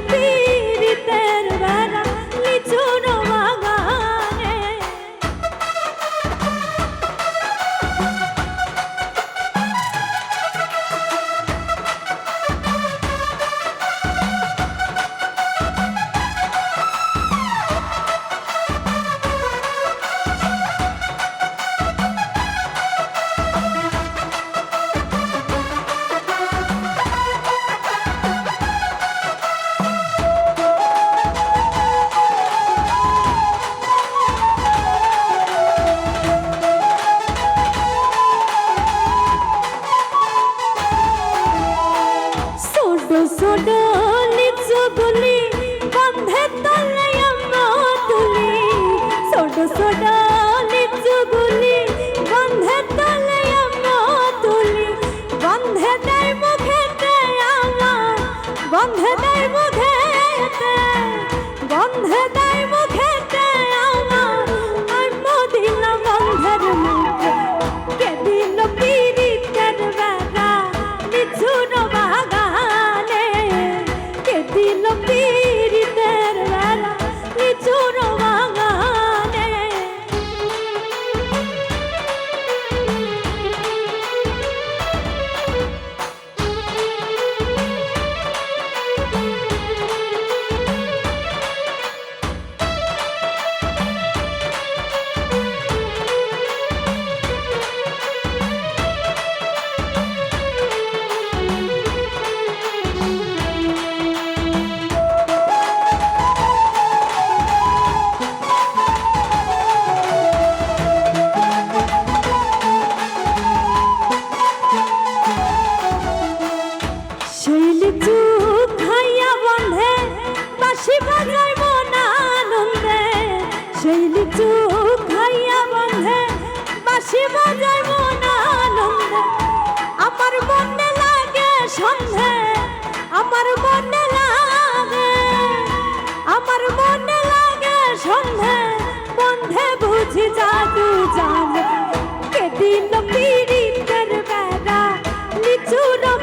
be গন্ধে দেয় মুখেতে গন্ধে দেয় মুখেতে আমার আম্মু দিল গন্ধের মুখে মিষ্টি চুপ সেই বন্ধে আমার আমার আমার বন্ধে বুঝি জাদু জানে কেদিন পিড়ি বেড়া, লিচুরা